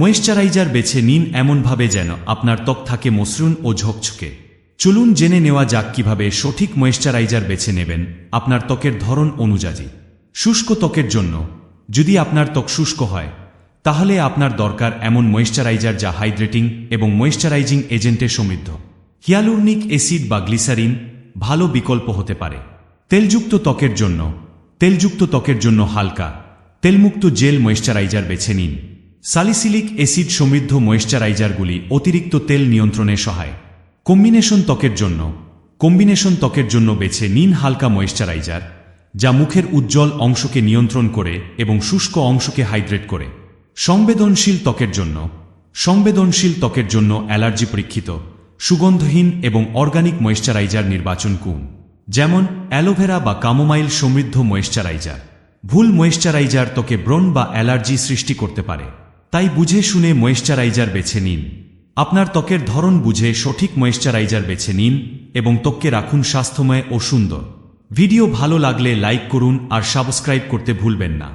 Moisturiser বেছে নিন এমনভাবে যেন আপনার ত্বক থাকে মসৃণ ও ঝকঝকে। চলুন জেনে নেওয়া যাক কীভাবে সঠিক ময়েশ্চারাইজার বেছে নেবেন আপনার ত্বকের ধরন অনুযায়ী। শুষ্ক ত্বকের জন্য, যদি আপনার ত্বক শুষ্ক হয়, তাহলে আপনার দরকার এমন ময়েশ্চারাইজার যা হাইড্রেটিং এবং ময়েশ্চারাইজিং এজেন্টে সমৃদ্ধ। হিয়ালুরনিক অ্যাসিড বা গ্লিসারিন ভালো বিকল্প হতে পারে। তেলযুক্ত ত্বকের জন্য, তেলযুক্ত ত্বকের জন্য হালকা, তেলমুক্ত জেল ময়েশ্চারাইজার বেছে নিন। সালিসিলিক অ্যাসিড সমৃদ্ধ ময়েশ্চারাইজারগুলি অতিরিক্ত তেল নিয়ন্ত্রণে সহায়। কম্বিনেশন ত্বকের জন্য। কম্বিনেশন ত্বকের জন্য বেছে নিন হালকা ময়েশ্চারাইজার, যা মুখের উজ্জ্বল অংশকে নিয়ন্ত্রণ করে এবং শুষ্ক অংশকে হাইড্রেট করে। সংবেদনশীল ত্বকের জন্য। সংবেদনশীল ত্বকের জন্য অ্যালার্জি পরীক্ষিত, সুগন্ধহীন এবং অর্গানিক ময়েশ্চারাইজার নির্বাচন করুন। যেমন অ্যালোভেরা বা কামোমাইল সমৃদ্ধ ময়েশ্চারাইজার। ভুল ময়েশ্চারাইজার ত্বকে ব্রণ বা অ্যালার্জি সৃষ্টি করতে পারে। তাই বুঝে শুনে ময়েশ্চারাইজার বেছে নিন। আপনার ত্বকের ধরন বুঝে সঠিক ময়েশ্চারাইজার বেছে নিন এবং ত্বককে রাখুন স্বাস্থ্যময় ও সুন্দর। ভিডিও ভালো লাগলে লাইক করুন আর সাবস্ক্রাইব করতে ভুলবেন না।